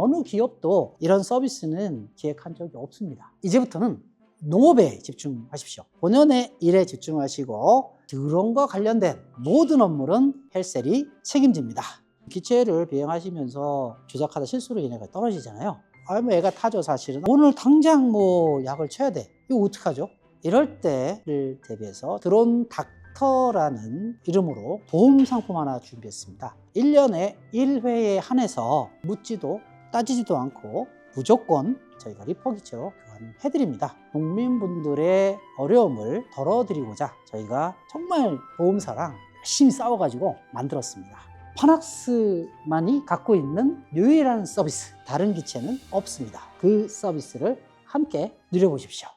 어느 기업도 이런 서비스는 기획한 적이 없습니다. 이제부터는 농업에 집중하십시오. 본연의 일에 집중하시고 드론과 관련된 모든 업무는 헬셀이 책임집니다. 기체를 비행하시면서 조작하다 실수로 인해가 떨어지잖아요. 아, 뭐 애가 타죠, 사실은. 오늘 당장 뭐 약을 쳐야 돼. 이거 어떡하죠? 이럴 때를 대비해서 드론 닥터라는 이름으로 보험 상품 하나 준비했습니다. 1년에 1회에 한해서 묻지도 따지지도 않고 무조건 저희가 리퍼기체로 교환해드립니다. 농민분들의 어려움을 덜어드리고자 저희가 정말 보험사랑 열심히 싸워가지고 만들었습니다. 파낙스만이 갖고 있는 유일한 서비스, 다른 기체는 없습니다. 그 서비스를 함께 누려보십시오.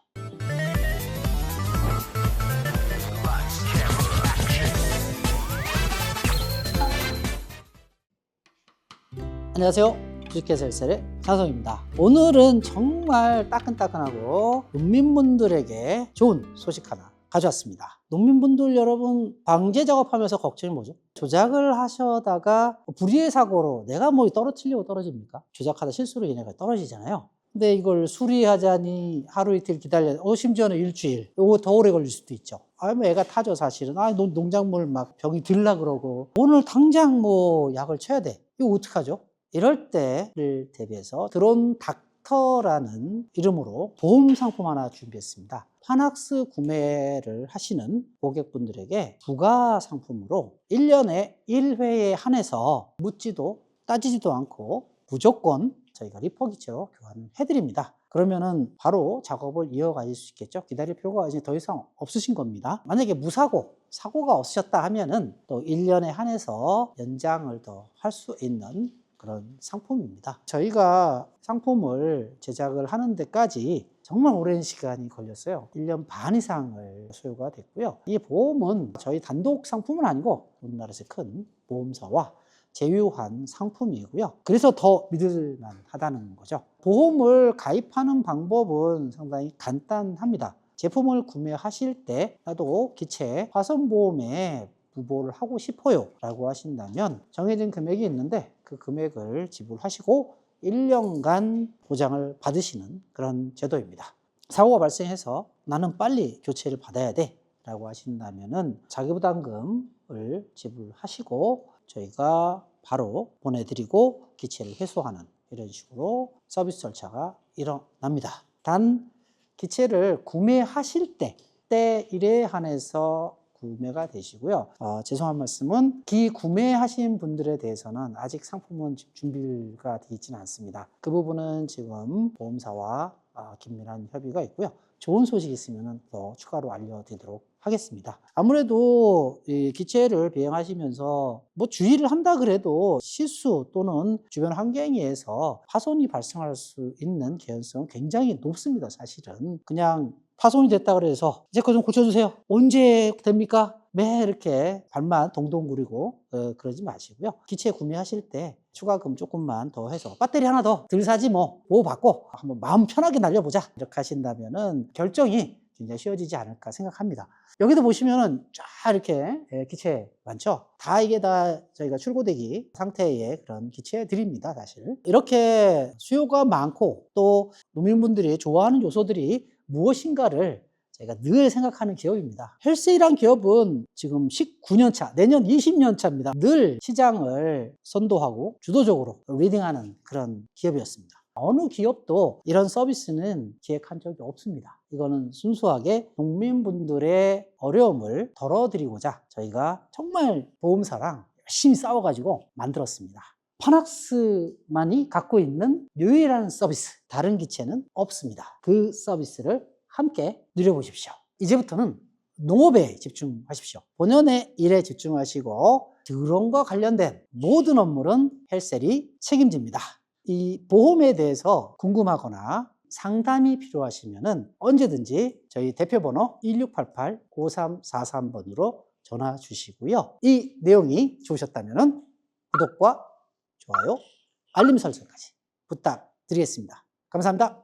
안녕하세요. 주식회사일셀의 장성입니다. 오늘은 정말 따끈따끈하고 농민분들에게 좋은 소식 하나 가져왔습니다. 농민분들 여러분 방제 작업하면서 걱정이 뭐죠? 조작을 하셔다가 불의의 사고로 내가 뭐 떨어뜨리려고 떨어집니까? 조작하다 실수로 인해가 떨어지잖아요. 근데 이걸 수리하자니 하루 이틀 기다려, 어, 심지어는 일주일, 이거 더 오래 걸릴 수도 있죠. 아, 뭐 애가 타죠, 사실은. 아, 농- 농작물 막 병이 들라 그러고. 오늘 당장 뭐 약을 쳐야 돼. 이거 어떡하죠? 이럴 때를 대비해서 드론 닥터라는 이름으로 보험 상품 하나 준비했습니다. 파낙스 구매를 하시는 고객분들에게 부가 상품으로 1년에 1회에 한해서 묻지도 따지지도 않고 무조건 저희가 리퍼기체로 교환을 해드립니다. 그러면은 바로 작업을 이어가실 수 있겠죠. 기다릴 필요가 이제 더 이상 없으신 겁니다. 만약에 무사고, 사고가 없으셨다 하면은 또 1년에 한해서 연장을 더 할 수 있는 그런 상품입니다. 저희가 상품을 제작을 하는 데까지 정말 오랜 시간이 걸렸어요. 1년 반 이상을 소요가 됐고요. 이 보험은 저희 단독 상품은 아니고 우리나라에서 큰 보험사와 제휴한 상품이고요. 그래서 더 믿을만 하다는 거죠. 보험을 가입하는 방법은 상당히 간단합니다. 제품을 구매하실 때 나도 기체 화선보험에 부보를 하고 싶어요 라고 하신다면 정해진 금액이 있는데 그 금액을 지불하시고 1년간 보장을 받으시는 그런 제도입니다. 사고가 발생해서 나는 빨리 교체를 받아야 돼 라고 하신다면은 자기부담금을 지불하시고 저희가 바로 보내드리고 기체를 회수하는 이런 식으로 서비스 절차가 일어납니다. 단 기체를 구매하실 때, 때 일에 한해서 구매가 되시고요. 어, 죄송한 말씀은 기구매하신 분들에 대해서는 아직 상품은 준비가 되어 있지는 않습니다. 그 부분은 지금 보험사와 아, 긴밀한 협의가 있고요. 좋은 소식이 있으면 더 추가로 알려드리도록 하겠습니다. 아무래도 이 기체를 비행하시면서 뭐 주의를 한다 그래도 실수 또는 주변 환경에 의해서 파손이 발생할 수 있는 개연성은 굉장히 높습니다. 사실은 그냥 파손이 됐다 그래서 이제 그거 좀 고쳐주세요. 언제 됩니까? 매 이렇게 발만 동동 구리고 어, 그러지 마시고요. 기체 구매하실 때 추가금 조금만 더 해서 배터리 하나 더 들 사지 뭐 보호 받고 한번 마음 편하게 날려보자 이렇게 하신다면은 결정이 굉장히 쉬워지지 않을까 생각합니다. 여기도 보시면은 쫙 이렇게 예, 기체 많죠? 다 이게 다 저희가 출고되기 상태의 그런 기체들입니다, 사실. 이렇게 수요가 많고 또 농민분들이 좋아하는 요소들이 무엇인가를 제가 늘 생각하는 기업입니다. 헬스이란 기업은 지금 19년 차, 내년 20년 차입니다. 늘 시장을 선도하고 주도적으로 리딩하는 그런 기업이었습니다. 어느 기업도 이런 서비스는 기획한 적이 없습니다. 이거는 순수하게 농민분들의 어려움을 덜어드리고자 저희가 정말 보험사랑 열심히 싸워가지고 만들었습니다. 파낙스만이 갖고 있는 유일한 서비스, 다른 기체는 없습니다. 그 서비스를 함께 누려보십시오. 이제부터는 농업에 집중하십시오. 본연의 일에 집중하시고 드론과 관련된 모든 업무는 헬셀이 책임집니다. 이 보험에 대해서 궁금하거나 상담이 필요하시면 언제든지 저희 대표번호 1688-5343번으로 전화 주시고요. 이 내용이 좋으셨다면 구독과 좋아요, 알림 설정까지 부탁드리겠습니다. 감사합니다.